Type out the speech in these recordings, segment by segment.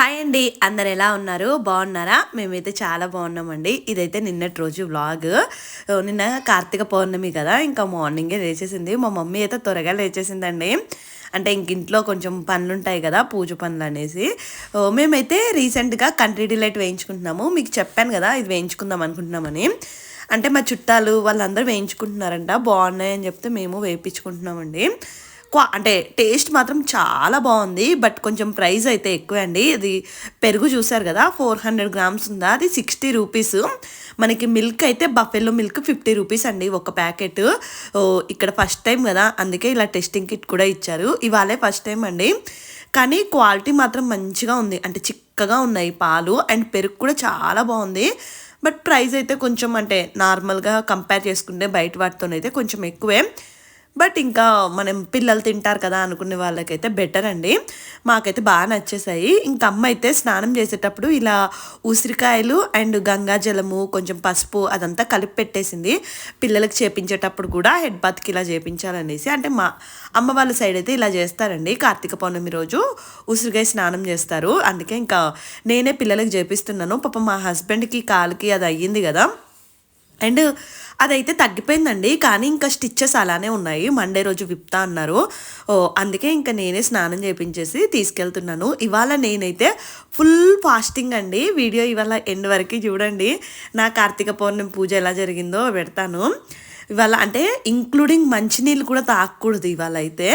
Hi అండి. అందరు ఎలా ఉన్నారు? బాగున్నారా? మేమైతే చాలా బాగున్నామండి. ఇదైతే నిన్నటి రోజు వ్లాగ్. నిన్న కార్తీక పౌర్ణమి కదా ఇంకా మార్నింగే లేచేసింది. మా మమ్మీ అయితే త్వరగా లేచేసిందండి. అంటే ఇంక ఇంట్లో కొంచెం పనులు ఉంటాయి కదా పూజ పనులు అనేసి. మేమైతే రీసెంట్గా కంట్రీ డిలైట్ వేయించుకుంటున్నాము. మీకు చెప్పాను కదా ఇది వేయించుకుందాం అనుకుంటున్నామని. అంటే మా చుట్టాలు వాళ్ళందరూ వేయించుకుంటున్నారంట. బాగున్నాయని చెప్తే మేము వేయించుకుంటున్నామండి. క్వా అంటే టేస్ట్ మాత్రం చాలా బాగుంది బట్ కొంచెం ప్రైస్ అయితే ఎక్కువ అండి ఇది పెరుగు చూసారు కదా ఫోర్ హండ్రెడ్ గ్రామ్స్ ఉందా? అది సిక్స్టీ రూపీస్. మనకి మిల్క్ అయితే బఫెల్లో మిల్క్ ఫిఫ్టీ రూపీస్ అండి ఒక ప్యాకెట్. ఇక్కడ ఫస్ట్ టైం కదా అందుకే ఇలా టెస్టింగ్ కిట్ కూడా ఇచ్చారు. ఇవాళే ఫస్ట్ టైం అండి. కానీ క్వాలిటీ మాత్రం మంచిగా ఉంది. అంటే చిక్కగా ఉన్నాయి పాలు అండ్ పెరుగు కూడా చాలా బాగుంది. బట్ ప్రైస్ అయితే కొంచెం అంటే నార్మల్గా కంపేర్ చేసుకుంటే బయట వాటితోనైతే కొంచెం ఎక్కువే. బట్ ఇంకా మనం పిల్లలు తింటారు కదా అనుకునే వాళ్ళకైతే బెటర్ అండి. మాకైతే బాగా నచ్చేసాయి. ఇంకా అమ్మ అయితే స్నానం చేసేటప్పుడు ఇలా ఉసిరికాయలు అండ్ గంగా జలము కొంచెం పసుపు అదంతా కలిపి పెట్టేసింది. పిల్లలకి చేపించేటప్పుడు కూడా హెడ్ బాత్కి ఇలా చేపించాలనేసి. అంటే మా అమ్మ వాళ్ళ సైడ్ అయితే ఇలా చేస్తారండి. కార్తీక పౌర్ణమి రోజు ఉసిరికాయ స్నానం చేస్తారు. అందుకే ఇంకా నేనే పిల్లలకి చేపిస్తున్నాను. పాప మా హస్బెండ్కి కాలుకి అది అయ్యింది కదా. అండ్ అదైతే తగ్గిపోయిందండి కానీ ఇంకా స్టిచ్చెస్ అలానే ఉన్నాయి. మండే రోజు విప్తా అన్నారు. ఓ అందుకే ఇంకా నేనే స్నానం చేయించేసి తీసుకెళ్తున్నాను. ఇవాళ నేనైతే ఫుల్ ఫాస్టింగ్ అండి. వీడియో ఇవాళ ఎండ్ వరకు చూడండి. నా కార్తీక పౌర్ణమి పూజ ఎలా జరిగిందో పెడతాను. ఇవాళ అంటే ఇంక్లూడింగ్ మంచినీళ్ళు కూడా తాగకూడదు ఇవాళ అయితే.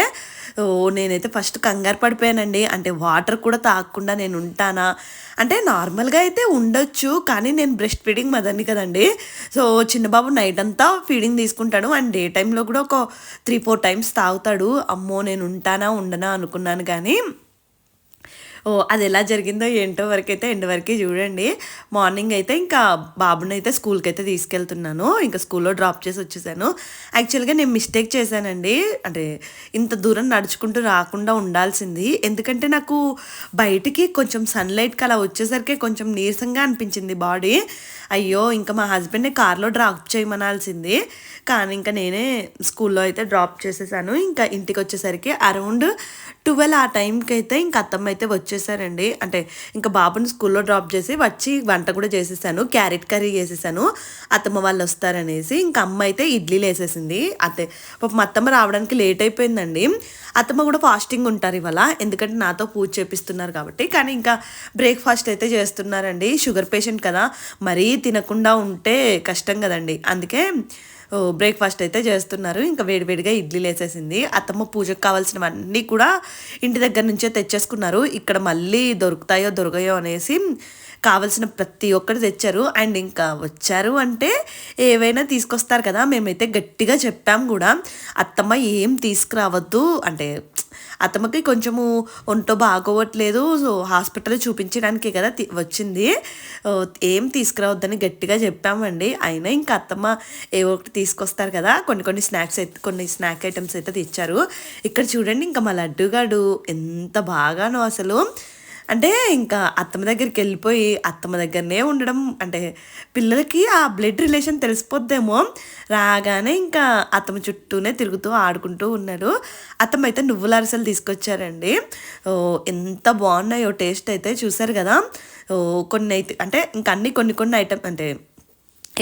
ఓ నేనైతే ఫస్ట్ కంగారు పడిపోయానండి. అంటే వాటర్ కూడా తాగకుండా నేను ఉంటానా? అంటే నార్మల్గా అయితే ఉండొచ్చు కానీ నేను బ్రెస్ట్ ఫీడింగ్ మదర్ని కదండి. సో చిన్నబాబు నైట్ అంతా ఫీడింగ్ తీసుకుంటాడు. అండ్ డే టైంలో కూడా ఒక త్రీ ఫోర్ టైమ్స్ తాగుతాడు. అమ్మో నేను ఉంటానా ఉండనా అనుకున్నాను కానీ ఓ అది ఎలా జరిగిందో ఏంటో వరకు అయితే ఎండ్ వరకే చూడండి. మార్నింగ్ అయితే ఇంకా బాబుని అయితే స్కూల్కి అయితే తీసుకెళ్తున్నాను. ఇంకా స్కూల్లో డ్రాప్ చేసి వచ్చేసాను. యాక్చువల్గా నేను మిస్టేక్ చేశానండి. అంటే ఇంత దూరం నడుచుకుంటూ రాకుండా ఉండాల్సింది. ఎందుకంటే నాకు బయటికి కొంచెం సన్లైట్కి అలా వచ్చేసరికి కొంచెం నీరసంగా అనిపించింది బాడీ అయ్యో ఇంకా మా హస్బెండ్ని కార్లో డ్రాప్ చేయమనాల్సింది. కానీ ఇంకా నేనే స్కూల్లో అయితే డ్రాప్ చేసేసాను. ఇంకా ఇంటికి వచ్చేసరికి అరౌండ్ ట్వెల్వ్ ఆ టైంకి అయితే ఇంకా అత్తమ్మ అయితే వచ్చేసారండి. అంటే ఇంకా బాబుని స్కూల్లో డ్రాప్ చేసి వచ్చి వంట కూడా చేసేసాను. క్యారెట్ కర్రీ చేసేసాను. అత్తమ్మ వాళ్ళు వస్తారనేసి ఇంకా అమ్మ అయితే ఇడ్లీలు వేసేసింది అతే పాపం అత్తమ్మ రావడానికి లేట్ అయిపోయిందండి. అత్తమ్మ కూడా ఫాస్టింగ్ ఉంటారు ఇవాళ. ఎందుకంటే నాతో పూజ చేపిస్తున్నారు కాబట్టి. కానీ ఇంకా బ్రేక్ఫాస్ట్ అయితే చేస్తున్నారండి. షుగర్ పేషెంట్ కదా. మరీ తినకుండా ఉంటే కష్టం కదండి. అందుకే బ్రేక్ఫాస్ట్ అయితే చేస్తున్నారు. ఇంకా వేడివేడిగా ఇడ్లీలు వేసేసింది అత్తమ్మ పూజకు కావాల్సినవన్నీ కూడా ఇంటి దగ్గర నుంచే తెచ్చేసుకున్నారు. ఇక్కడ మళ్ళీ దొరుకుతాయో దొరకయో అనేసి కావలసిన ప్రతి ఒక్కటి తెచ్చారు. అండ్ ఇంకా వచ్చారు అంటే ఏవైనా తీసుకొస్తారు కదా. మేమైతే గట్టిగా చెప్పాం కూడా. అత్తమ్మ ఏం తీసుకురావద్దు. అంటే అత్తమ్మకి కొంచెము ఒంటో బాగోవట్లేదు సో హాస్పిటల్ చూపించడానికే కదా తి- వచ్చింది. ఏం తీసుకురావద్దని గట్టిగా చెప్పామండి. అయినా ఇంకా అత్తమ్మ ఏవో ఒకటి తీసుకొస్తారు కదా కొన్ని కొన్ని స్నాక్స్ అయితే కొన్ని స్నాక్ ఐటమ్స్ అయితే తెచ్చారు. ఇక్కడ చూడండి ఇంకా మా లడ్డుగాడు ఎంత బాగానో అసలు. అంటే ఇంకా అత్తమ్మ దగ్గరికి వెళ్ళిపోయి అత్తమ్మ దగ్గరనే ఉండడం అంటే పిల్లలకి ఆ బ్లడ్ రిలేషన్ తెలిసిపోద్దేమో. రాగానే ఇంకా అత్తమ్మ చుట్టూనే తిరుగుతూ ఆడుకుంటూ ఉన్నారు అత్తమ్మ అయితే నువ్వుల అరిసెలు తీసుకొచ్చారండి. ఓ ఎంత బాగున్నాయో టేస్ట్ అయితే చూసారు కదా. ఓ కొన్ని అయితే అంటే ఇంకా అన్ని కొన్ని కొన్ని ఐటమ్ అంటే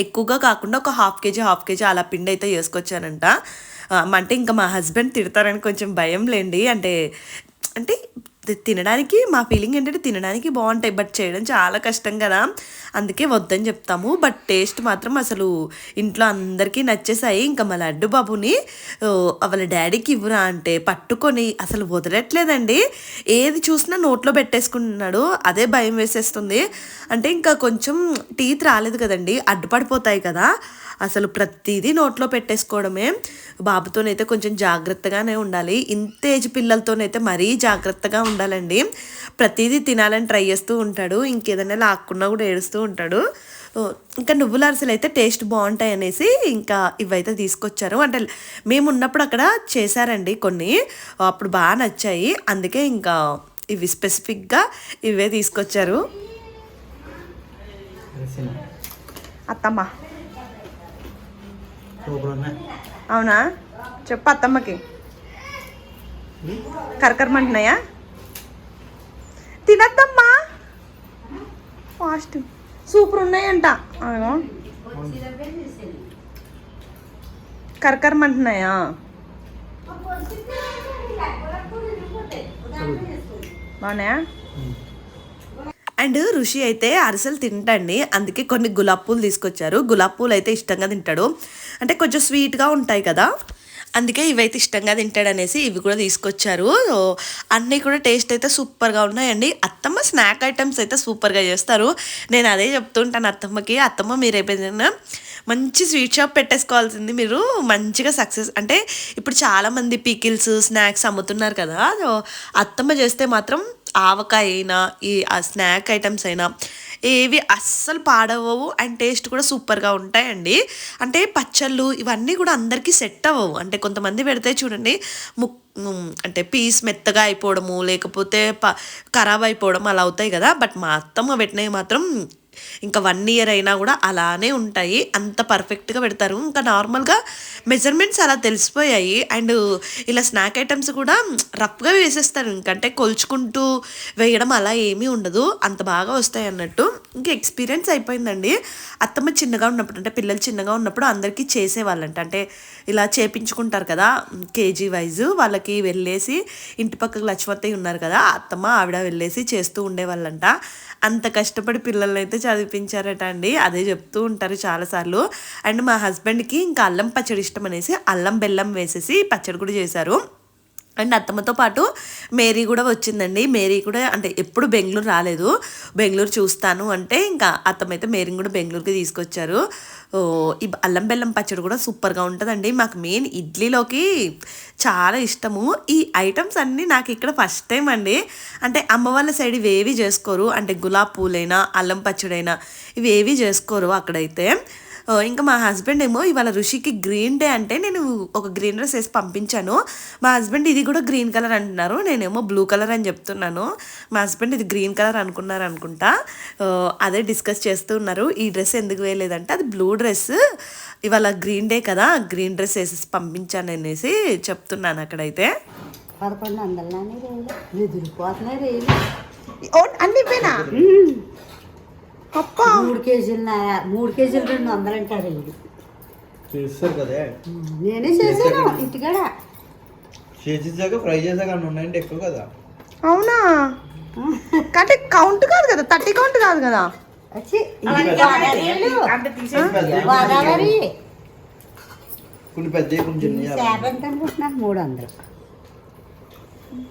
ఎక్కువగా కాకుండా ఒక హాఫ్ కేజీ హాఫ్ కేజీ అలా పిండి అయితే వేసుకొచ్చానంట అంటే ఇంకా మా హస్బెండ్ తిడతారని కొంచెం భయం లేండి. అంటే అంటే తినడానికి మా ఫీలింగ్ ఏంటంటే తినడానికి బాగుంటాయి బట్ చేయడం చాలా కష్టం కదా. అందుకే వద్దని చెప్తాము. బట్ టేస్ట్ మాత్రం అసలు ఇంట్లో అందరికీ నచ్చేసాయి. ఇంకా మా లడ్డు బాబుని వాళ్ళ డాడీకి ఇవ్వరా అంటే పట్టుకొని అసలు వదలట్లేదండి. ఏది చూసినా నోట్లో పెట్టేసుకుంటున్నాడు. అదే భయం వేసేస్తుంది. అంటే ఇంకా కొంచెం టీత్ రాలేదు కదండి. అడ్డుపడిపోతాయి కదా. అసలు ప్రతిదీ నోట్లో పెట్టేసుకోవడమే. బాబుతోనైతే కొంచెం జాగ్రత్తగానే ఉండాలి. ఇంత ఏజ్ పిల్లలతోనైతే మరీ జాగ్రత్తగా ఉండాలండి. ప్రతిదీ తినాలని ట్రై చేస్తూ ఉంటాడు. ఇంకేదైనా లాక్కున్నా కూడా ఏడుస్తూ ఉంటాడు. ఇంకా నువ్వుల అరిసెలు అయితే టేస్ట్ బాగుంటాయి అనేసి ఇంకా ఇవైతే తీసుకొచ్చారు. అంటే మేము ఉన్నప్పుడు అక్కడ చేశారండి కొన్ని. అప్పుడు బాగా నచ్చాయి. అందుకే ఇంకా ఇవి స్పెసిఫిక్గా ఇవే తీసుకొచ్చారు. అత్తమ్మ అవునా? చెప్పు అత్తమ్మకి. కరకరమంటున్నాయా? తినద్దమ్మా ఫాస్ట్. సూపర్ ఉన్నాయంట. అదిగో కరకరమంటున్నాయా? బాగున్నాయా? అండ్ ఋషి అయితే అరిసెలు తింటండి. అందుకే కొన్ని గులాబ్ పూలు తీసుకొచ్చారు. గులాబ్ పూలు అయితే ఇష్టంగా తింటాడు. అంటే కొంచెం స్వీట్గా ఉంటాయి కదా. అందుకే ఇవైతే ఇష్టంగా తింటాడనేసి ఇవి కూడా తీసుకొచ్చారు. అన్నీ కూడా టేస్ట్ అయితే సూపర్గా ఉన్నాయండి. అత్తమ్మ స్నాక్ ఐటమ్స్ అయితే సూపర్గా చేస్తారు. నేను అదే చెప్తుంటాను అత్తమ్మకి అత్తమ్మ మీరు అయిపోయిందన్నా మంచి స్వీట్ షాప్ పెట్టేసుకోవాల్సింది మీరు మంచిగా సక్సెస్ అంటే ఇప్పుడు చాలామంది పీకిల్స్ స్నాక్స్ అమ్ముతున్నారు కదా. అత్తమ్మ చేస్తే మాత్రం ఆవకాయ అయినా ఈ ఆ స్నాక్ ఐటమ్స్ అయినా ఏవి అస్సలు పాడవవు అండ్ టేస్ట్ కూడా సూపర్గా ఉంటాయండి. అంటే పచ్చళ్ళు ఇవన్నీ కూడా అందరికీ సెట్ అవ్వవు. అంటే కొంతమంది పెడితే చూడండి ముక్ అంటే పీస్ మెత్తగా అయిపోవడము లేకపోతే ప ఖరాబ్ అయిపోవడం అలా అవుతాయి కదా. బట్ మా అత్తమ్మ పెట్టినవి మాత్రం ఇంకా వన్ ఇయర్ అయినా కూడా అలానే ఉంటాయి. అంత పర్ఫెక్ట్గా పెడతారు. ఇంకా నార్మల్గా మెజర్మెంట్స్ అలా తెలిసిపోయాయి. అండ్ ఇలా స్నాక్ ఐటమ్స్ కూడా రఫ్గా వేసేస్తారు. ఇంకంటే కొలుచుకుంటూ వేయడం అలా ఏమీ ఉండదు. అంత బాగా వస్తాయి అన్నట్టు. ఇంకా ఎక్స్పీరియన్స్ అయిపోయిందండి. అత్తమ్మ చిన్నగా ఉన్నప్పుడు అంటే పిల్లలు చిన్నగా ఉన్నప్పుడు అందరికీ చేసేవాళ్ళంట. అంటే ఇలా చేపించుకుంటారు కదా కేజీ వైజ్ వాళ్ళకి వెళ్ళేసి ఇంటి పక్కకు లక్ష్మత్తయ్య ఉన్నారు కదా అత్తమ్మ ఆవిడ వెళ్ళేసి చేస్తూ ఉండేవాళ్ళంట. అంత కష్టపడి పిల్లల్ని అయితే చదివించారట అండి. అదే చెప్తూ ఉంటారు చాలాసార్లు. అండ్ మా హస్బెండ్కి ఇంకా అల్లం పచ్చడి ఇష్టం అనేసి అల్లం బెల్లం వేసేసి పచ్చడి కూడా చేశారు. అండ్ అత్తమ్మతో పాటు మేరీ కూడా వచ్చిందండి. మేరీ కూడా అంటే ఎప్పుడు బెంగళూరు రాలేదు. బెంగళూరు చూస్తాను అంటే ఇంకా అత్తమ్మ అయితే మేరీని కూడా బెంగళూరుకి తీసుకొచ్చారు. ఓ, ఈ అల్లం బెల్లం పచ్చడి కూడా సూపర్గా ఉంటుందండి. మాకు మెయిన్ ఇడ్లీలోకి చాలా ఇష్టము. ఈ ఐటమ్స్ అన్నీ నాకు ఇక్కడ ఫస్ట్ టైం అండి. అంటే అమ్మ వాళ్ళ సైడ్ ఇవేవి చేసుకోరు. అంటే గులాబ్ పూలైనా అల్లం పచ్చడైనా ఇవి ఏవి చేసుకోరు అక్కడైతే. ఇంకా మా హస్బెండ్ ఏమో ఇవాళ ఋషికి గ్రీన్ డే అంటే నేను ఒక గ్రీన్ డ్రెస్ వేసి పంపించాను. మా హస్బెండ్ ఇది కూడా గ్రీన్ కలర్ అంటున్నారు. నేనేమో బ్లూ కలర్ అని చెప్తున్నాను. మా హస్బెండ్ ఇది గ్రీన్ కలర్ అనుకున్నారు అనుకుంటా. అదే డిస్కస్ చేస్తూ ఉన్నారు. ఈ డ్రెస్ ఎందుకు వేయలేదంటే అది బ్లూ డ్రెస్ ఇవాళ గ్రీన్ డే కదా గ్రీన్ డ్రెస్ వేసేసి పంపించాను అనేసి చెప్తున్నాను అక్కడైతే. పదకొండు వందలనే రేలు అన్ని మూడు కేజీలు మూడు కేజీలు రెండు వందలు అంటారు రేలు చేస్తారు కదా. నేనే చేశాను ఇంటికాడ. చేసేసాక ఫ్రై చేసాక అన్ని ఉన్నాయంటే ఎక్కువ కదా. అవునా? అంటే కౌంట్ కాదు కదా థర్టీ కౌంట్ కాదు కదా. కొన్ని పెద్ద అనుకుంటున్నాను మూడు వందలు.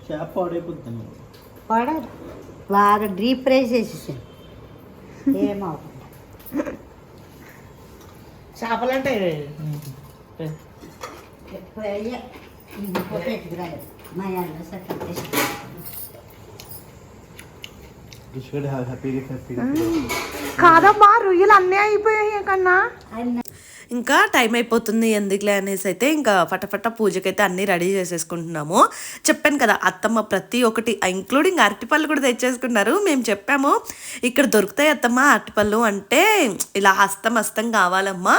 చేప పాడైపోతుంది కూడా బాగా డీప్ ఫ్రై చేసేసాను ఏమవుతుంది చేపలంటే కాదమ్మా రొయ్యలు అన్నీ అయిపోయాయి కన్నా. ఇంకా టైం అయిపోతుంది ఎందుకులే అనేసి అయితే ఇంకా ఫటఫట పూజకైతే అన్నీ రెడీ చేసేసుకుంటున్నాము. చెప్పాను కదా అత్తమ్మ ప్రతి ఒక్కటి ఇంక్లూడింగ్ అరటిపళ్ళు కూడా తెచ్చేసుకున్నారు. మేము చెప్పాము ఇక్కడ దొరుకుతాయి అత్తమ్మ అరటిపళ్ళు అంటే ఇలా హస్తం హస్తం కావాలమ్మా.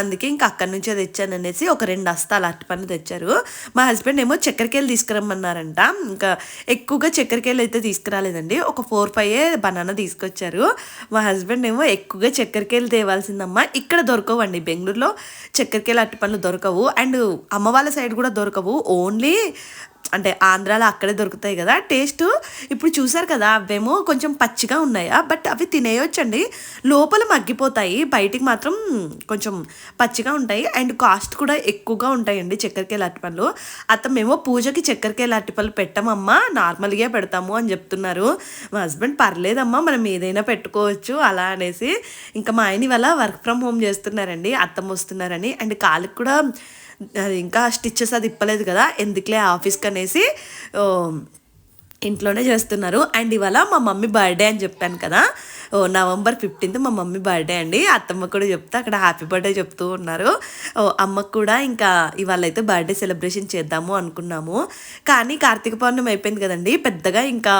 అందుకే ఇంకా అక్కడి నుంచే తెచ్చాను అనేసి ఒక రెండు హస్తాలు అరటిపళ్ళు తెచ్చారు. మా హస్బెండ్ ఏమో చక్కెరకేలు తీసుకురమ్మన్నారంట. ఇంకా ఎక్కువగా చక్కెరకేలు అయితే తీసుకురాలేదండి. ఒక ఫోర్ ఫైవ్ బనానా తీసుకొచ్చారు. మా హస్బెండ్ ఏమో ఎక్కువగా చక్కెరకేలు తేవాల్సిందమ్మా. ఇక్కడ దొరకవండి బెంగళూరు బెంగళూరులో అరటి అరటిపళ్ళు దొరకవు. అండ్ అమ్మ వాళ్ళ సైడ్ కూడా దొరకవు. ఓన్లీ అంటే ఆంధ్రాలో అక్కడే దొరుకుతాయి కదా. టేస్ట్ ఇప్పుడు చూసారు కదా అవేమో కొంచెం పచ్చిగా ఉన్నాయా బట్ అవి తినేయొచ్చండి. లోపల మగ్గిపోతాయి బయటికి మాత్రం కొంచెం పచ్చిగా ఉంటాయి. అండ్ కాస్ట్ కూడా ఎక్కువగా ఉంటాయండి చక్కెరకేళ అరటిపళ్ళు మేము పూజకి చక్కెరకేళ అరటిపళ్ళు పెట్టమమ్మా నార్మల్గా పెడతాము అని చెప్తున్నారు. మా హస్బెండ్ పర్లేదమ్మా మనం ఏదైనా పెట్టుకోవచ్చు అలా అనేసి. ఇంకా మా ఆయన ఇవాళ వర్క్ ఫ్రమ్ హోమ్ చేస్తున్నారండి అత్తమ్మ వస్తున్నారని. అండ్ కాళ్ళకి కూడా అది ఇంకా స్టిచ్చెస్ అది ఇప్పలేదు కదా ఎందుకులే ఆఫీస్కి అనేసి ఇంట్లోనే చేస్తున్నారు. అండ్ ఇవాళ మా మమ్మీ బర్త్డే అని చెప్పాను కదా ఓ నవంబర్ ఫిఫ్టీన్త్ మా మమ్మీ బర్త్డే అండి. అత్తమ్మ కూడా చెప్తే అక్కడ హ్యాపీ బర్త్డే చెప్తూ ఉన్నారు. ఓ అమ్మకు కూడా ఇంకా ఇవాళ అయితే బర్త్డే సెలబ్రేషన్ చేద్దాము అనుకున్నాము. కానీ కార్తీక పౌర్ణమి అయిపోయింది కదండి పెద్దగా ఇంకా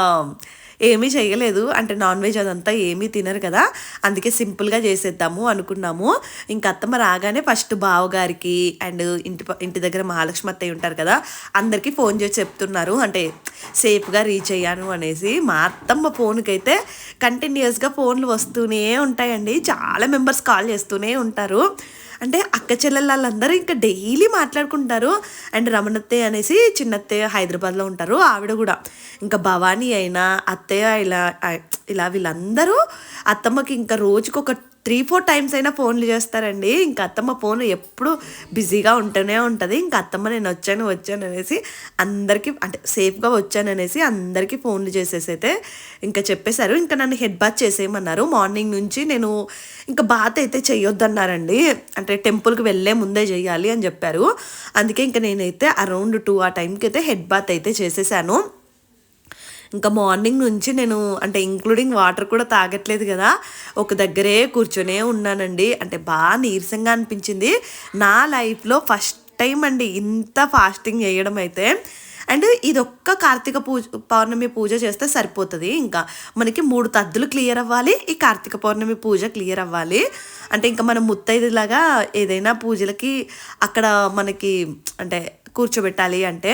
ఏమీ చేయలేదు. అంటే నాన్ వెజ్ అదంతా ఏమీ తినరు కదా. అందుకే సింపుల్గా చేసేద్దాము అనుకున్నాము. ఇంక అత్తమ్మ రాగానే ఫస్ట్ బావగారికి అండ్ ఇంటి ఇంటి దగ్గర మహాలక్ష్మి అత్తయ్య ఉంటారు కదా అందరికీ ఫోన్ చేసి చెప్తున్నారు. అంటే సేఫ్గా రీచ్ అయ్యాను అనేసి మా అత్తమ్మ ఫోన్కి అయితే కంటిన్యూస్గా ఫోన్లు వస్తూనే ఉంటాయండి. చాలా మెంబర్స్ కాల్ చేస్తూనే ఉంటారు. అంటే అక్క చెల్లెళ్ళందరూ ఇంకా డైలీ మాట్లాడుకుంటారు. అండ్ రమణత్తయ్య అనేసి చిన్నత్తయ్య హైదరాబాద్లో ఉంటారు. ఆవిడ కూడా. ఇంకా భవానీ అయినా అత్తయ్య ఇలా ఇలా వీళ్ళందరూ అత్తమ్మకి ఇంకా రోజుకొక త్రీ ఫోర్ టైమ్స్ అయినా ఫోన్లు చేస్తారండి. ఇంకా అత్తమ్మ ఫోన్ ఎప్పుడు బిజీగా ఉంటూనే ఉంటుంది. ఇంకా అత్తమ్మ నేను వచ్చాను వచ్చాను అనేసి అందరికీ అంటే సేఫ్గా వచ్చాను అనేసి అందరికీ ఫోన్లు చేసేసి అయితే ఇంకా చెప్పేశారు. ఇంకా నన్ను హెడ్ బాత్ చేసేయమన్నారు. మార్నింగ్ నుంచి నేను ఇంకా బాత్ అయితే చేయొద్దన్నారండి అంటే టెంపుల్కి వెళ్ళే ముందే చేయాలి అని చెప్పారు. అందుకే ఇంకా నేనైతే అరౌండ్ టూ ఆ టైంకి అయితే హెడ్ బాత్ అయితే చేసేసాను. ఇంకా మార్నింగ్ నుంచి నేను అంటే ఇంక్లూడింగ్ వాటర్ కూడా తాగట్లేదు కదా ఒక దగ్గరే కూర్చొనే ఉన్నానండి. అంటే బాగా నీరసంగా అనిపించింది. నా లైఫ్లో ఫస్ట్ టైం అండి ఇంత ఫాస్టింగ్ చేయడం అయితే. అండ్ ఇదొక్క కార్తీక పూజ పౌర్ణమి పూజ చేస్తే సరిపోతుంది. ఇంకా మనకి మూడు తద్దులు క్లియర్ అవ్వాలి ఈ కార్తీక పౌర్ణమి పూజ క్లియర్ అవ్వాలి. అంటే ఇంకా మనం ముత్తైదులాగా ఏదైనా పూజలకి అక్కడ మనకి అంటే కూర్చోబెట్టాలి అంటే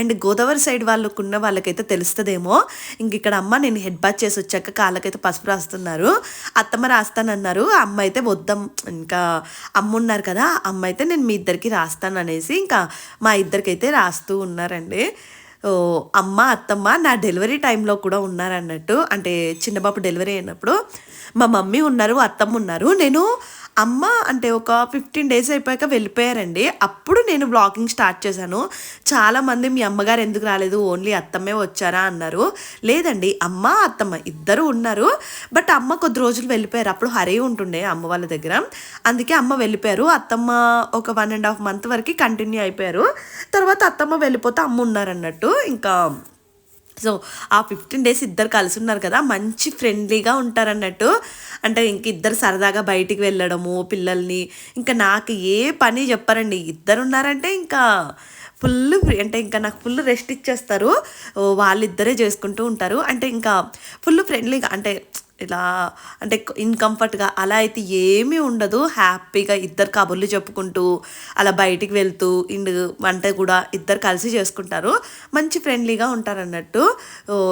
అండ్ గోదావరి సైడ్ వాళ్ళకున్న వాళ్ళకైతే తెలుస్తుందేమో. ఇంక ఇక్కడ అమ్మ నేను హెడ్ బాత్ చేసి వచ్చాక కాళ్ళకైతే పసుపు రాస్తున్నారు. అత్తమ్మ రాస్తానన్నారు. అమ్మ అయితే వద్దాం ఇంకా అమ్మ ఉన్నారు కదా అమ్మ అయితే నేను మీ ఇద్దరికి రాస్తాను అనేసి ఇంకా మా ఇద్దరికైతే రాస్తూ ఉన్నారండి. ఓ అమ్మ అత్తమ్మ నా డెలివరీ టైంలో కూడా ఉన్నారన్నట్టు అంటే చిన్నబాబు డెలివరీ అయినప్పుడు మా మమ్మీ ఉన్నారు అత్తమ్మ ఉన్నారు. నేను అమ్మ అంటే ఒక ఫిఫ్టీన్ డేస్ అయిపోయాక వెళ్ళిపోయారండి. అప్పుడు నేను బ్లాగింగ్ స్టార్ట్ చేశాను. చాలామంది మీ అమ్మగారు ఎందుకు రాలేదు? ఓన్లీ అత్తమ్మే వచ్చారా? అన్నారు. లేదండి అమ్మ అత్తమ్మ ఇద్దరు ఉన్నారు. బట్ అమ్మ కొద్ది రోజులు వెళ్ళిపోయారు. అప్పుడు హరి ఉంటుండే అమ్మ వాళ్ళ దగ్గర. అందుకే అమ్మ వెళ్ళిపోయారు. అత్తమ్మ ఒక వన్ అండ్ హాఫ్ మంత్ వరకు కంటిన్యూ అయిపోయారు. తర్వాత అత్తమ్మ వెళ్ళిపోతే అమ్మ ఉన్నారన్నట్టు ఇంకా సో ఆ ఫిఫ్టీన్ డేస్ ఇద్దరు కలిసి ఉన్నారు కదా మంచి ఫ్రెండ్లీగా ఉంటారన్నట్టు. అంటే ఇంక ఇద్దరు సరదాగా బయటికి వెళ్ళడము పిల్లల్ని ఇంకా నాకు ఏ పని చెప్పారండి. ఇద్దరు ఉన్నారంటే ఇంకా ఫుల్ ఫ్రీ అంటే ఇంకా నాకు ఫుల్ రెస్ట్ ఇచ్చేస్తారు. వాళ్ళిద్దరే చేసుకుంటూ ఉంటారు. అంటే ఇంకా ఫుల్ ఫ్రెండ్లీగా అంటే ఇలా అంటే ఇన్కంఫర్ట్గా అలా అయితే ఏమీ ఉండదు. హ్యాపీగా ఇద్దరు కబుర్లు చెప్పుకుంటూ అలా బయటికి వెళ్తూ ఇండ్ వంట కూడా ఇద్దరు కలిసి చేసుకుంటారు. మంచి ఫ్రెండ్లీగా ఉంటారు అన్నట్టు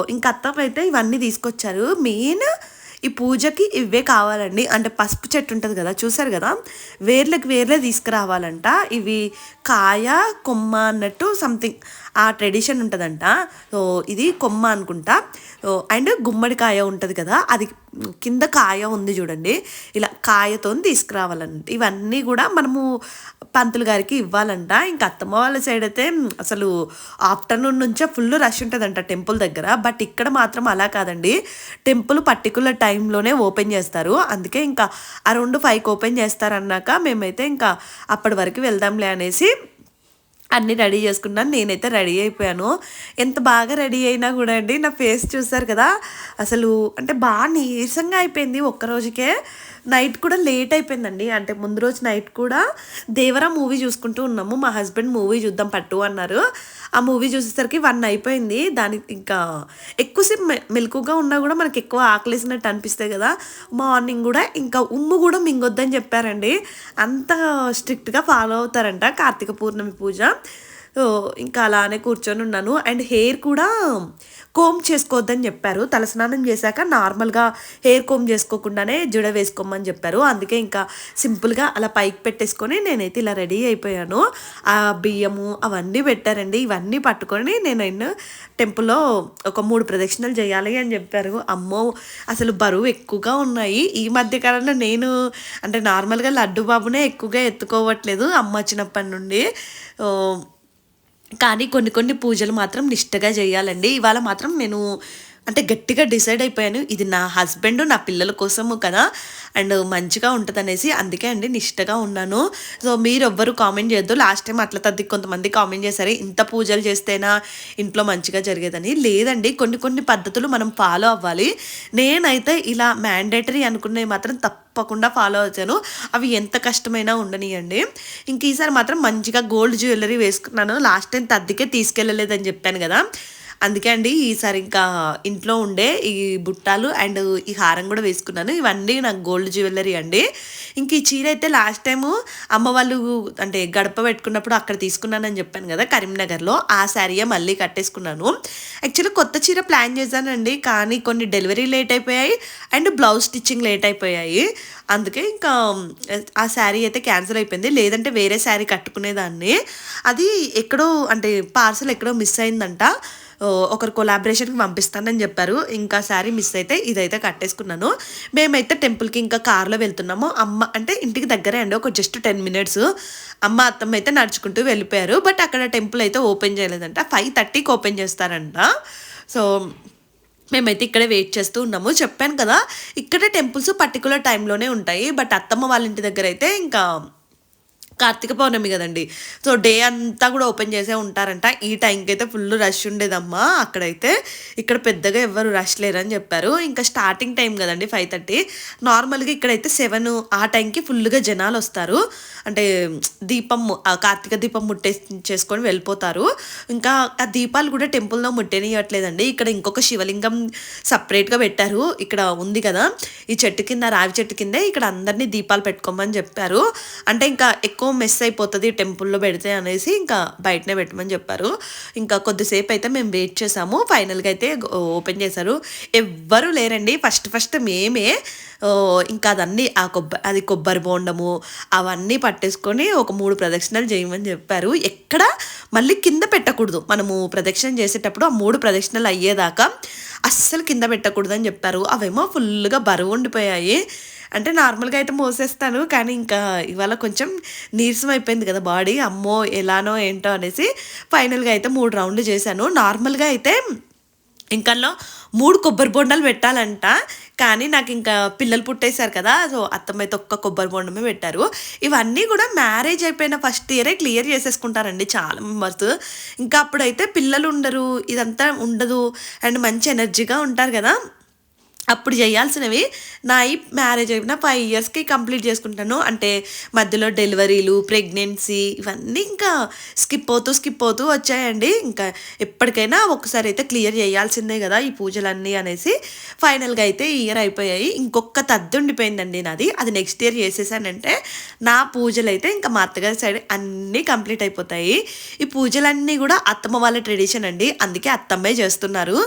ఇంకా అత్తమైతే ఇవన్నీ తీసుకొచ్చారు. మెయిన్ ఈ పూజకి ఇవే కావాలండి. అంటే పసుపు చెట్టు ఉంటుంది కదా చూసారు కదా? వేర్లకు వేర్లే తీసుకురావాలంట. ఇవి కాయ కొమ్మ అన్నట్టు సంథింగ్ ఆ ట్రెడిషన్ ఉంటుందంట. సో ఇది కొమ్మ అనుకుంటా. అండ్ గుమ్మడికాయ ఉంటుంది కదా అది కింద కాయ ఉంది చూడండి. ఇలా కాయతో తీసుకురావాలంట. ఇవన్నీ కూడా మనము పంతులు గారికి ఇవ్వాలంట. ఇంకా అత్తమ్మ వాళ్ళ సైడ్ అయితే అసలు ఆఫ్టర్నూన్ నుంచే ఫుల్ రష్ ఉంటుందంట టెంపుల్ దగ్గర. బట్ ఇక్కడ మాత్రం అలా కాదండి. టెంపుల్ పర్టికులర్ టైంలోనే ఓపెన్ చేస్తారు. అందుకే ఇంకా అరౌండ్ ఫైవ్కి ఓపెన్ చేస్తారన్నాక మేమైతే ఇంకా అప్పటి వరకు వెళ్దాంలే అనేసి అన్నీ రెడీ చేసుకున్నాను. నేనైతే రెడీ అయిపోయాను. ఎంత బాగా రెడీ అయినా కూడా అండి నా ఫేస్ చూసారు కదా? అసలు అంటే బాగా నీరసంగా అయిపోయింది ఒక్క రోజుకే. నైట్ కూడా లేట్ అయిపోయిందండి. అంటే ముందు రోజు నైట్ కూడా దేవరా మూవీ చూసుకుంటూ ఉన్నాము. మా హస్బెండ్ మూవీ చూద్దాం పట్టు అన్నారు. ఆ మూవీ చూసేసరికి వన్ అయిపోయింది. దాని ఇంకా ఎక్కువసేపు మె- మెలకుగా ఉన్నా కూడా మనకి ఎక్కువ ఆకలేసినట్టు అనిపిస్తాయి కదా. మార్నింగ్ కూడా ఇంకా ఉమ్ము కూడా మింగొద్దని చెప్పారండి. అంత స్ట్రిక్ట్గా ఫాలో అవుతారంట కార్తీక పూర్ణమి పూజ. ఇంకా అలానే కూర్చొని ఉన్నాను. అండ్ హెయిర్ కూడా కోమ్ చేసుకోవద్దని చెప్పారు. తలస్నానం చేశాక నార్మల్గా హెయిర్ కోమ్ చేసుకోకుండానే జుడ వేసుకోమని చెప్పారు. అందుకే ఇంకా సింపుల్గా అలా పైకి పెట్టేసుకొని నేనైతే ఇలా రెడీ అయిపోయాను. ఆ బియ్యము అవన్నీ పెట్టారండి. ఇవన్నీ పట్టుకొని నేను టెంపుల్లో ఒక మూడు ప్రదక్షిణలు చేయాలి అని చెప్పారు. అమ్మో అసలు బరువు ఎక్కువగా ఉన్నాయి. ఈ మధ్యకాలంలో నేను అంటే నార్మల్గా లడ్డు బాబునే ఎక్కువగా ఎత్తుకోవట్లేదు అమ్మ వచ్చినప్పటి నుండి. కానీ కొన్ని కొన్ని పూజలు మాత్రం నిష్టగా చేయాలండి. ఇవాళ మాత్రం నేను అంటే గట్టిగా డిసైడ్ అయిపోయాను ఇది నా హస్బెండ్ నా పిల్లల కోసము కదా అండ్ మంచిగా ఉంటుంది అనేసి అందుకే అండి నిష్టగా ఉన్నాను. సో మీరు ఎవ్వరు కామెంట్ చేయొద్దు. లాస్ట్ టైం అట్లా తద్ది కొంతమంది కామెంట్ చేశారు ఇంత పూజలు చేస్తేనా ఇంట్లో మంచిగా జరిగేదని. లేదండి కొన్ని కొన్ని పద్ధతులు మనం ఫాలో అవ్వాలి. నేనైతే ఇలా మ్యాండేటరీ అనుకున్నవి మాత్రం తప్పకుండా ఫాలో అవుతాను. అవి ఎంత కష్టమైనా ఉండనియండి. ఇంక ఈసారి మాత్రం మంచిగా గోల్డ్ జ్యువెలరీ వేసుకున్నాను. లాస్ట్ టైం తద్దికే తీసుకెళ్ళలేదని చెప్పాను కదా. అందుకే అండి ఈసారి ఇంకా ఇంట్లో ఉండే ఈ బుట్టాలు అండ్ ఈ హారం కూడా వేసుకున్నాను. ఇవన్నీ నాకు గోల్డ్ జ్యువెలరీ అండి. ఇంక ఈ చీర అయితే లాస్ట్ టైము అమ్మ వాళ్ళు అంటే గడప పెట్టుకున్నప్పుడు అక్కడ తీసుకున్నానని చెప్పాను కదా కరీంనగర్లో. ఆ శారీయే మళ్ళీ కట్టేసుకున్నాను. యాక్చువల్లీ కొత్త చీర ప్లాన్ చేశానండి కానీ కొన్ని డెలివరీ లేట్ అయిపోయాయి అండ్ బ్లౌజ్ స్టిచ్చింగ్ లేట్ అయిపోయాయి. అందుకే ఇంకా ఆ శారీ అయితే క్యాన్సిల్ అయిపోయింది. లేదంటే వేరే శారీ కట్టుకునేదాన్ని. అది ఎక్కడో అంటే పార్సల్ ఎక్కడో మిస్ అయిందంట. ఒకరు కొలాబరేషన్కి పంపిస్తానని చెప్పారు. ఇంకా శారీ మిస్ అయితే ఇదైతే కట్టేసుకున్నాను. మేమైతే టెంపుల్కి ఇంకా కార్లో వెళ్తున్నాము. అమ్మ అంటే ఇంటికి దగ్గరే అండి. ఒక జస్ట్ టెన్ మినిట్స్ అమ్మ అత్తమ్మ అయితే నడుచుకుంటూ వెళ్ళిపోయారు. బట్ అక్కడ టెంపుల్ అయితే ఓపెన్ చేయలేదంట. ఫైవ్ థర్టీకి ఓపెన్ చేస్తారంట. సో మేమైతే ఇక్కడే వెయిట్ చేస్తూ ఉన్నాము. చెప్పాను కదా ఇక్కడ టెంపుల్స్ పర్టికులర్ టైంలోనే ఉంటాయి. బట్ అత్తమ్మ వాళ్ళ ఇంటి దగ్గర అయితే ఇంకా కార్తీక పౌర్ణమి కదండి. సో డే అంతా కూడా ఓపెన్ చేసే ఉంటారంట. ఈ టైంకి అయితే ఫుల్ రష్ ఉండేదమ్మా అక్కడైతే. ఇక్కడ పెద్దగా ఎవ్వరు రష్ లేరని చెప్పారు. ఇంకా స్టార్టింగ్ టైం కదండి ఫైవ్ థర్టీ. నార్మల్గా ఇక్కడైతే సెవెన్ ఆ టైంకి ఫుల్గా జనాలు వస్తారు. అంటే దీపం కార్తీక దీపం ముట్టే చేసుకొని వెళ్ళిపోతారు. ఇంకా ఆ దీపాలు కూడా టెంపుల్లో ముట్టేనియట్లేదండి. ఇక్కడ ఇంకొక శివలింగం సపరేట్గా పెట్టారు. ఇక్కడ ఉంది కదా. ఈ చెట్టు కింద రావి చెట్టు కిందే ఇక్కడ అందరినీ దీపాలు పెట్టుకోమని చెప్పారు. అంటే ఇంకా ఎక్కువ మెస్ అయిపోతుంది టెంపుల్లో పెడితే అనేసి ఇంకా బయటనే పెట్టమని చెప్పారు. ఇంకా కొద్దిసేపు అయితే మేము వెయిట్ చేసాము. ఫైనల్గా అయితే ఓపెన్ చేశారు. ఎవ్వరూ లేరండి. ఫస్ట్ ఫస్ట్ మేమే ఇంకా అదన్నీ ఆ కొబ్బరి అది కొబ్బరి బోండము అవన్నీ పట్టేసుకొని ఒక మూడు ప్రదక్షిణలు చేయమని చెప్పారు. ఎక్కడ మళ్ళీ కింద పెట్టకూడదు. మనము ప్రదక్షిణ చేసేటప్పుడు ఆ మూడు ప్రదక్షిణలు అయ్యేదాకా అస్సలు కింద పెట్టకూడదు అని చెప్పారు. అవేమో ఫుల్గా బరువు ఉండిపోయాయి. అంటే నార్మల్గా అయితే మోసేస్తాను కానీ ఇంకా ఇవాళ కొంచెం నీరసం అయిపోయింది కదా బాడీ అమ్మో ఎలానో ఏంటో అనేసి ఫైనల్గా అయితే మూడు రౌండ్లు చేశాను. నార్మల్గా అయితే ఇంకల్లో మూడు కొబ్బరి బొండాలు పెట్టాలంట కానీ నాకు ఇంకా పిల్లలు పుట్టేశారు కదా సో అత్తమ్మైతే ఒక్క కొబ్బరి బొండమే పెట్టారు. ఇవన్నీ కూడా మ్యారేజ్ అయిపోయిన ఫస్ట్ ఇయరే క్లియర్ చేసేసుకుంటారండి చాలా మెంబర్స్. ఇంకా అప్పుడైతే పిల్లలు ఉండరు ఇదంతా ఉండదు అండ్ మంచి ఎనర్జీగా ఉంటారు కదా. అప్పుడు చేయాల్సినవి నా ఈ మ్యారేజ్ అయిపోయిన ఫైవ్ ఇయర్స్కి కంప్లీట్ చేసుకుంటాను. అంటే మధ్యలో డెలివరీలు ప్రెగ్నెన్సీ ఇవన్నీ ఇంకా స్కిప్ అవుతూ స్కిప్ అవుతూ వచ్చాయండి. ఇంకా ఎప్పటికైనా ఒకసారి అయితే క్లియర్ చేయాల్సిందే కదా ఈ పూజలన్నీ అనేసి ఫైనల్గా అయితే ఈ ఇయర్ అయిపోయాయి. ఇంకొక తద్ది ఉండిపోయిందండి నాది. అది నెక్స్ట్ ఇయర్ చేసేసానంటే నా పూజలు అయితే ఇంకా మా అత్తగారి సైడ్ అన్నీ కంప్లీట్ అయిపోతాయి. ఈ పూజలన్నీ కూడా అత్తమ్మ వాళ్ళ ట్రెడిషన్ అండి. అందుకే అత్తమ్మే చేస్తున్నారు.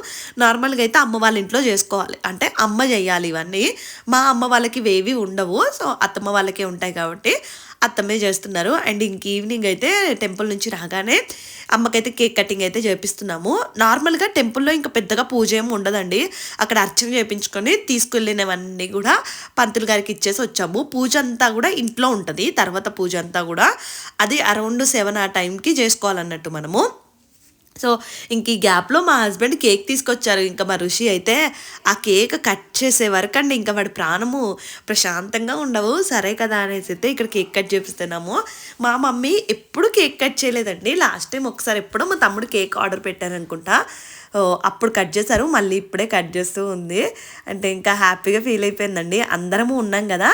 నార్మల్గా అయితే అమ్మ వాళ్ళ ఇంట్లో చేసుకోవాలి. అంటే అమ్మ చేయాలి ఇవన్నీ. మా అమ్మ వాళ్ళకి ఇవేవి ఉండవు సో అత్తమ్మ వాళ్ళకే ఉంటాయి కాబట్టి అత్తమ్మే చేస్తున్నారు. అండ్ ఇంక ఈవినింగ్ అయితే టెంపుల్ నుంచి రాగానే అమ్మకైతే కేక్ కటింగ్ అయితే చేపిస్తున్నాము. నార్మల్గా టెంపుల్లో ఇంకా పెద్దగా పూజ ఏమి ఉండదండి. అక్కడ అర్చన చేయించుకొని తీసుకెళ్ళినవన్నీ కూడా పంతులు గారికి ఇచ్చేసి వచ్చాము. పూజ అంతా కూడా ఇంట్లో ఉంటుంది తర్వాత పూజ అంతా కూడా. అది అరౌండ్ సెవెన్ ఆ టైంకి చేసుకోవాలన్నట్టు మనము. సో ఇంక ఈ గ్యాప్లో మా హస్బెండ్ కేక్ తీసుకొచ్చారు. ఇంకా మా ఋషి అయితే ఆ కేక్ కట్ చేసే వరకు అండి ఇంకా వాడి ప్రాణము ప్రశాంతంగా ఉండవు. సరే కదా అనేసి అయితే ఇక్కడ కేక్ కట్ చేపిస్తున్నాము. మా మమ్మీ ఎప్పుడు కేక్ కట్ చేయలేదండి. లాస్ట్ టైం ఒకసారి ఎప్పుడో మా తమ్ముడు కేక్ ఆర్డర్ పెట్టారనుకుంటా. ఓ, అప్పుడు కట్ చేశారు. మళ్ళీ ఇప్పుడే కట్ చేస్తూ ఉంది. అంటే ఇంకా హ్యాపీగా ఫీల్ అయిపోయిందండి. అందరము ఉన్నాం కదా.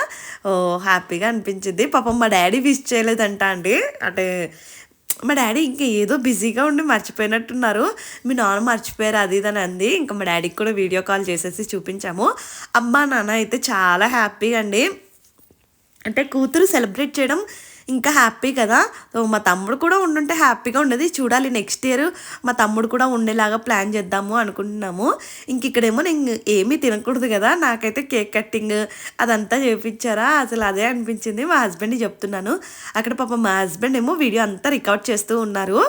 ఓ హ్యాపీగా అనిపించింది. పాపం మా డాడీ విష్ చేయలేదంట అండి. అంటే మా డాడీ ఇంకా ఏదో బిజీగా ఉండి మర్చిపోయినట్టున్నారు. మీ నాన్న మర్చిపోయారు అది ఇది అని అంది. ఇంకా మా డాడీకి కూడా వీడియో కాల్ చేసేసి చూపించాము. అమ్మా నాన్న అయితే చాలా హ్యాపీ అండి. అంటే కూతురు సెలబ్రేట్ చేయడం ఇంకా హ్యాపీ కదా. మా తమ్ముడు కూడా ఉండుంటే హ్యాపీగా ఉండేది. చూడాలి నెక్స్ట్ ఇయర్ మా తమ్ముడు కూడా ఉండేలాగా ప్లాన్ చేద్దాము అనుకుంటున్నాము. ఇంక ఇక్కడేమో నేను ఏమీ తినకూడదు కదా. నాకైతే కేక్ కట్టింగ్ అదంతా చేపించారా? అసలు అదే అనిపించింది. మా హస్బెండ్ చెప్తున్నాను. అక్కడ పాప మా హస్బెండ్ ఏమో వీడియో అంతా రికార్డ్ చేస్తూ ఉన్నారు.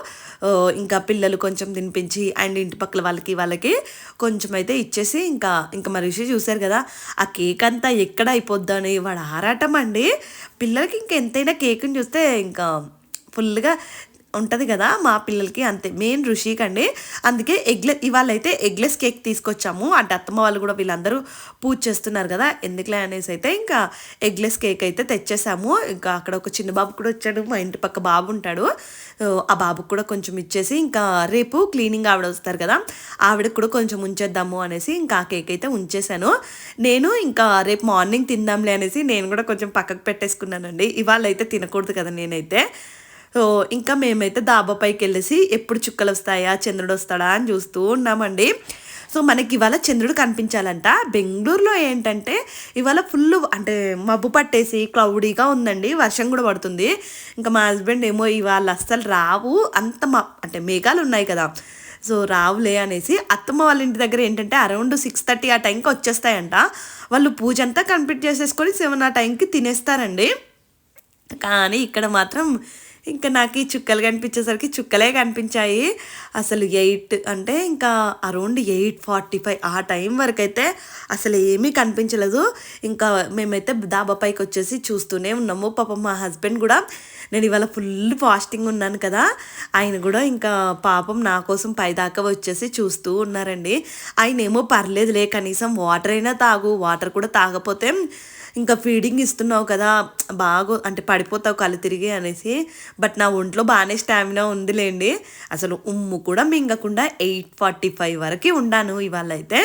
ఇంకా పిల్లలు కొంచెం తినిపించి అండ్ ఇంటి పక్కల వాళ్ళకి వాళ్ళకి కొంచెం అయితే ఇచ్చేసి ఇంకా ఇంకా మరి విషయం చూశారు కదా ఆ కేక్ అంతా ఎక్కడ అయిపోద్దని వాడు ఆరాటం అండి. పిల్లలకి ఇంకా ఎంతైనా కేక్ని చూస్తే ఇంకా ఫుల్గా ఉంటుంది కదా మా పిల్లలకి అంతే. మెయిన్ ఋషికి అండి. అందుకే ఎగ్లెస్ ఇవాళ అయితే ఎగ్లెస్ కేక్ తీసుకొచ్చాము. అంటే అత్తమ్మ వాళ్ళు కూడా వీళ్ళందరూ పూజ చేస్తున్నారు కదా. ఎందుకులే అనేసి అయితే ఇంకా ఎగ్లెస్ కేక్ అయితే తెచ్చేసాము. ఇంకా అక్కడ ఒక చిన్న బాబు కూడా వచ్చాడు. మా ఇంటి పక్క బాబు ఉంటాడు. ఆ, బాబుకు బాబుకి కూడా కొంచెం ఇచ్చేసి ఇంకా రేపు క్లీనింగ్ ఆవిడ వస్తారు కదా. ఆవిడకి కూడా కొంచెం ఉంచేద్దాము అనేసి ఇంకా ఆ కేక్ అయితే ఉంచేసాను. నేను ఇంకా రేపు మార్నింగ్ తిందాంలే అనేసి నేను కూడా కొంచెం పక్కకు పెట్టేసుకున్నానండి. ఇవాళ అయితే తినకూడదు కదా నేనైతే. ఇంకా మేమైతే దాబా పైకి వెళ్ళేసి ఎప్పుడు చుక్కలు వస్తాయా చంద్రుడు వస్తాడా అని చూస్తూ ఉన్నామండి. సో మనకి ఇవాళ చంద్రుడు కనిపించాలంట. బెంగళూరులో ఏంటంటే ఇవాళ ఫుల్ అంటే మబ్బు పట్టేసి క్లౌడీగా ఉందండి. వర్షం కూడా పడుతుంది. ఇంకా మా హస్బెండ్ ఏమో ఇవాళ అస్సలు రావు. అంత మ అంటే మేఘాలు ఉన్నాయి కదా. సో రావులే అనేసి అత్తమ్మ వాళ్ళ ఇంటి దగ్గర ఏంటంటే అరౌండ్ సిక్స్ థర్టీ ఆ టైంకి వచ్చేస్తాయంట. వాళ్ళు పూజ అంతా కంప్లీట్ చేసేసుకొని సెవెన్ ఆ టైంకి తినేస్తారండి. కానీ ఇక్కడ మాత్రం ఇంకా నాకు ఈ చుక్కలు కనిపించేసరికి చుక్కలే కనిపించాయి. అసలు ఎయిట్ అంటే ఇంకా అరౌండ్ ఎయిట్ ఫార్టీ ఫైవ్ ఆ టైం వరకు అయితే అసలు ఏమీ కనిపించలేదు. ఇంకా మేమైతే దాబా పైకి వచ్చేసి చూస్తూనే ఉన్నాము. పాపం మా హస్బెండ్ కూడా నేను ఇవాళ ఫుల్ ఫాస్టింగ్ ఉన్నాను కదా ఆయన కూడా ఇంకా పాపం నా కోసం పైదాకా వచ్చేసి చూస్తూ ఉన్నారండి. ఆయన ఏమో పర్లేదులే కనీసం వాటర్ అయినా తాగు వాటర్ కూడా తాగపోతే ఇంకా ఫీడింగ్ ఇస్తున్నావు కదా బాగా అంటే పడిపోతావు కళ్ళు తిరిగి అనేసి బట్ నా ఒంట్లో బాగానే స్టామినా ఉందిలేండి. అసలు ఉమ్ము కూడా మింగకుండా ఎయిట్ ఫార్టీ ఫైవ్ వరకు ఉండాను ఇవాళ అయితే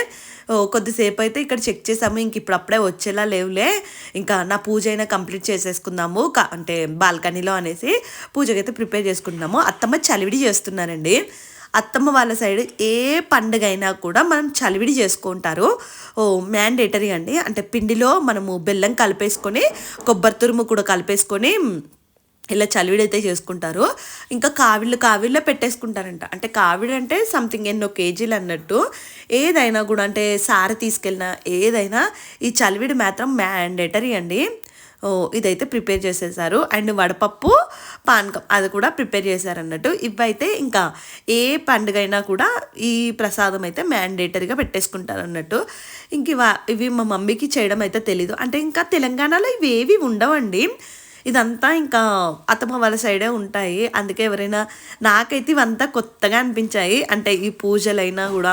కొద్దిసేపు అయితే ఇక్కడ చెక్ చేసాము ఇంక ఇప్పుడు అప్పుడే వచ్చేలా లేవులే. ఇంకా నా పూజ అయినా కంప్లీట్ చేసేసుకుందాము అంటే బాల్కనీలో అనేసి పూజకైతే ప్రిపేర్ చేసుకుంటున్నాము. అత్తమ్మ చలివిడి చేస్తున్నానండి అత్తమ్మ వాళ్ళ సైడ్ ఏ పండుగ అయినా కూడా మనం చలివిడి చేసుకుంటారు. ఓ మ్యాండేటరీ అండి. అంటే పిండిలో మనము బెల్లం కలిపేసుకొని కొబ్బరి తురుము కూడా కలిపేసుకొని ఇలా చలివిడైతే చేసుకుంటారు. ఇంకా కావిళ్ళు కావిళ్ళ పెట్టేసుకుంటారంట. అంటే కావిడి అంటే సంథింగ్ ఎన్నో కేజీలు అన్నట్టు. ఏదైనా కూడా అంటే సార తీసుకెళ్ళినా ఏదైనా ఈ చలివిడి మాత్రం మ్యాండేటరీ అండి. ఇదైతే ప్రిపేర్ చేసేసారు. అండ్ వడపప్పు పానకం అది కూడా ప్రిపేర్ చేశారు అన్నట్టు ఇవైతే ఇంకా ఏ పండుగ అయినా కూడా ఈ ప్రసాదం అయితే మ్యాండేటరీగా పెట్టేసుకుంటారు అన్నట్టు ఇంక ఇవి మా మమ్మీకి చేయడం అయితే తెలీదు. అంటే ఇంకా తెలంగాణలో ఇవి ఏవి ఉండవండి. ఇదంతా ఇంకా అత్తమ్మ వాళ్ళ సైడే ఉంటాయి. అందుకే ఎవరైనా నాకైతే ఇవంతా కొత్తగా అనిపించాయి. అంటే ఈ పూజలైనా కూడా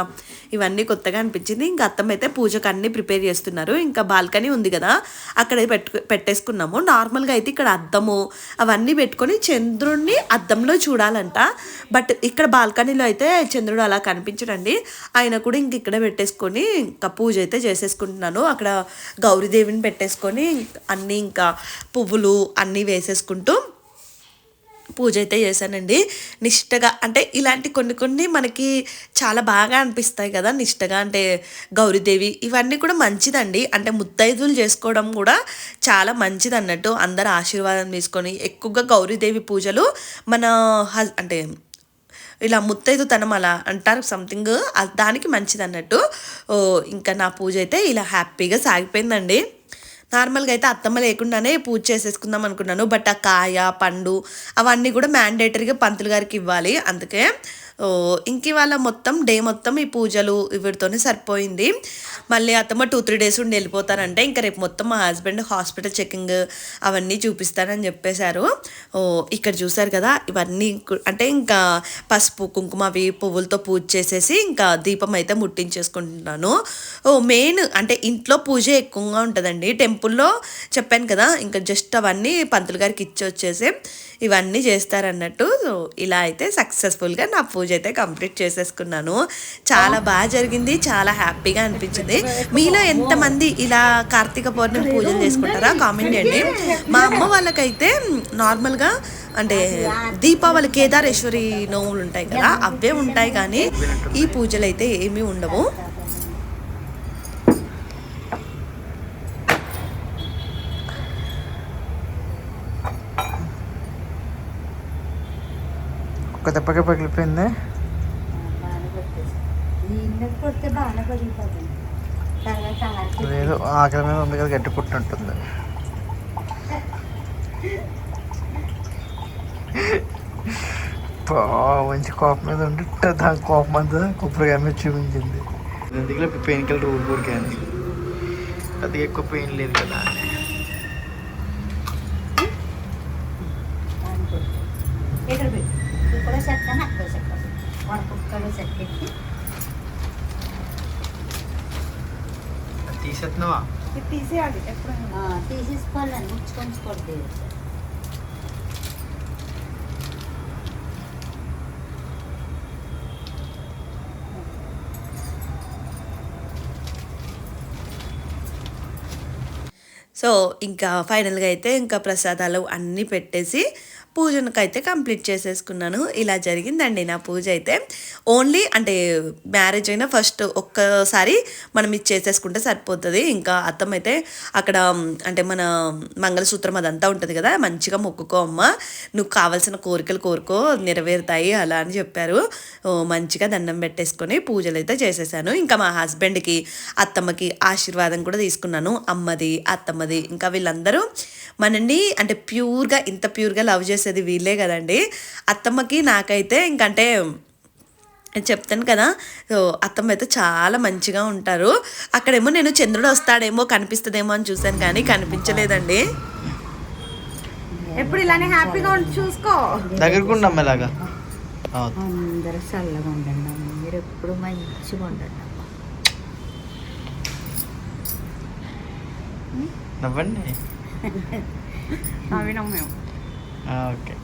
ఇవన్నీ కొత్తగా అనిపించింది. ఇంకా అత్తమ్మ అయితే పూజకు అన్ని ప్రిపేర్ చేస్తున్నారు. ఇంకా బాల్కనీ ఉంది కదా అక్కడ పెట్టు పెట్టేసుకున్నాము. నార్మల్గా అయితే ఇక్కడ అద్దము అవన్నీ పెట్టుకొని చంద్రుడిని అద్దంలో చూడాలంట. బట్ ఇక్కడ బాల్కనీలో అయితే చంద్రుడు అలా కనిపించడండి. ఆయన కూడా ఇంక ఇక్కడ పెట్టేసుకొని ఇంకా పూజ అయితే చేసేసుకుంటున్నాను. అక్కడ గౌరీదేవిని పెట్టేసుకొని అన్నీ ఇంకా పువ్వులు అన్నీ వేసేసుకుంటూ పూజ అయితే చేశానండి. నిష్టగా అంటే ఇలాంటి కొన్ని కొన్ని మనకి చాలా బాగా అనిపిస్తాయి కదా నిష్టగా అంటే గౌరీదేవి ఇవన్నీ కూడా మంచిదండి. అంటే ముత్తైదులు చేసుకోవడం కూడా చాలా మంచిది అన్నట్టు అందరు ఆశీర్వాదం తీసుకొని ఎక్కువగా గౌరీదేవి పూజలు మన హస్ అంటే ఇలా ముత్తైదుతనం అలా అంటారు సంథింగ్ దానికి మంచిది అన్నట్టు. ఓ, ఇంకా నా పూజ అయితే ఇలా హ్యాపీగా సాగిపోయిందండి. నార్మల్గా అయితే అత్తమ్మ లేకుండానే పూజ చేసేసుకుందాం అనుకున్నాను బట్ ఆ కాయ పండు అవన్నీ కూడా మ్యాండేటరీగా పంతులు గారికి ఇవ్వాలి. అందుకే ఇంక ఇవాళ మొత్తం డే మొత్తం ఈ పూజలు వీటితోనే సరిపోయింది. మళ్ళీ అత్తమ్మ టూ త్రీ డేస్ ఉండి వెళ్ళిపోతారంటే ఇంకా రేపు మొత్తం మా హస్బెండ్ హాస్పిటల్ చెకింగ్ అవన్నీ చూపిస్తానని చెప్పేశారు. ఓ ఇక్కడ చూశారు కదా ఇవన్నీ అంటే ఇంకా పసుపు కుంకుమ అవి పువ్వులతో పూజ చేసేసి ఇంకా దీపం అయితే ముట్టించేసుకుంటున్నాను. ఓ మెయిన్ అంటే ఇంట్లో పూజ ఎక్కువగా ఉంటుందండి. టెంపుల్లో చెప్పాను కదా ఇంకా జస్ట్ అవన్నీ పంతులు గారికి ఇచ్చి వచ్చేసి ఇవన్నీ చేస్తారన్నట్టు. ఇలా అయితే సక్సెస్ఫుల్గా నా పూజ అయితే కంప్లీట్ చేసేసుకున్నాను. చాలా బాగా జరిగింది. చాలా హ్యాపీగా అనిపించింది. మీలో ఎంతమంది ఇలా కార్తీక పౌర్ణమి పూజలు చేసుకుంటారా? కామెంట్ చేయండి. మా అమ్మ వాళ్ళకైతే నార్మల్గా అంటే దీపావళి కేదారేశ్వరి నోములు ఉంటాయి కదా అవే ఉంటాయి కానీ ఈ పూజలు అయితే ఏమీ ఉండవు. ఒక్క దెబ్బకే పగిలిపోయింది. లేదు ఆకలి మీద ఉంది కదా గట్టి పుట్టినట్టుంది. బా, మంచి కోపం మీద ఉండి దాని కోపం అంతా కొబ్బరికాయ మీద చూపించింది. ఎందుకంటే ఇప్పుడు పెయిన్ కిల్లర్ ఊరు ఊరికే అని. అది ఎక్కువ పెయిన్ లేదు కదా అని ఇక్కడ పెట్టు ఇక్కడ చెక్క అక్కడ చెక్క వాడు తీసేస్తున్నావా? తీసేయాలి ఎప్పుడైనా. తీసేసుకోవాలని ముచ్చుకొంచుకోవద్దు సో ఇంకా ఫైనల్గా అయితే ఇంకా ప్రసాదాలు అన్నీ పెట్టేసి పూజనకైతే కంప్లీట్ చేసేసుకున్నాను. ఇలా జరిగిందండి నా పూజ అయితే. ఓన్లీ అంటే మ్యారేజ్ అయినా ఫస్ట్ ఒక్కసారి మనం ఇది చేసేసుకుంటే సరిపోతుంది. ఇంకా అత్తమ్మ అయితే అక్కడ అంటే మన మంగళసూత్రం అదంతా ఉంటుంది కదా మంచిగా మొక్కుకో అమ్మ. నువ్వు కావాల్సిన కోరికలు కోరుకో నెరవేరుతాయి అలా అని చెప్పారు. మంచిగా దండం పెట్టేసుకొని పూజలు అయితే చేసేసాను. ఇంకా మా హస్బెండ్కి అత్తమ్మకి ఆశీర్వాదం కూడా తీసుకున్నాను. అమ్మది అత్తమ్మది ఇంకా వీళ్ళందరూ మనని అంటే ప్యూర్గా ఇంత ప్యూర్గా లవ్ చేసేది వీళ్ళే కదండి. అత్తమ్మకి నాకైతే ఇంకంటే నేను చెప్తాను కదా సో అత్తమ్మ అయితే చాలా మంచిగా ఉంటారు. అక్కడేమో నేను చంద్రుడు వస్తాడేమో కనిపిస్తుందేమో అని చూశాను కానీ కనిపించలేదండి. ఎప్పుడు ఇలానే హ్యాపీగా ఉండి చూసుకో. దగ్గరకు ఉండమ్మ ఇలాగా. ఆ, అందరూ చల్లగా ఉండండి మీరు ఎప్పుడు మంచిగా ఉండండి నవ్వండి. అవి నమ్మేము ఆ, ఓకే.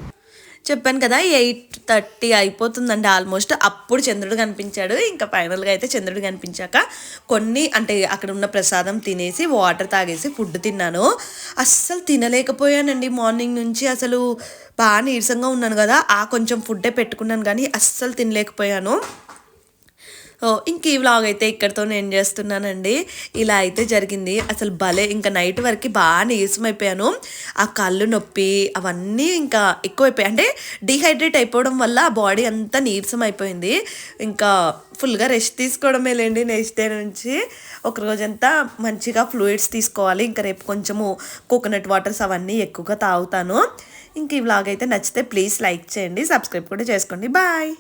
చెప్పాను కదా ఎయిట్ థర్టీ అయిపోతుందండి ఆల్మోస్ట్. అప్పుడు చంద్రుడు కనిపించాడు. ఇంకా ఫైనల్గా అయితే చంద్రుడు కనిపించాక కొన్ని అంటే అక్కడ ఉన్న ప్రసాదం తినేసి వాటర్ తాగేసి ఫుడ్ తిన్నాను. అస్సలు తినలేకపోయానండి మార్నింగ్ నుంచి. అసలు బాగా నీరసంగా ఉన్నాను కదా. ఆ కొంచెం ఫుడ్డే పెట్టుకున్నాను కానీ అస్సలు తినలేకపోయాను. ఇంక ఈ వ్లాగ్ అయితే ఇక్కడితో నేను చేస్తున్నానండి. ఇలా అయితే జరిగింది. అసలు భలే ఇంకా నైట్ వరకు బాగా నీరసం అయిపోయాను ఆ కళ్ళు నొప్పి అవన్నీ ఇంకా ఎక్కువైపోయాయి అంటే డిహైడ్రేట్ అయిపోవడం వల్ల ఆ బాడీ అంతా నీరసం అయిపోయింది ఇంకా ఫుల్గా రెస్ట్ తీసుకోవడమే లేండి నెక్స్ట్ డే నుంచి. ఒక రోజంతా మంచిగా ఫ్లూయిడ్స్ తీసుకోవాలి. ఇంకా రేపు కొంచెము కోకోనట్ వాటర్స్ అవన్నీ ఎక్కువగా తాగుతాను. ఇంక ఈ వ్లాగ్ అయితే నచ్చితే ప్లీజ్ లైక్ చేయండి. సబ్స్క్రైబ్ కూడా చేసుకోండి. బాయ్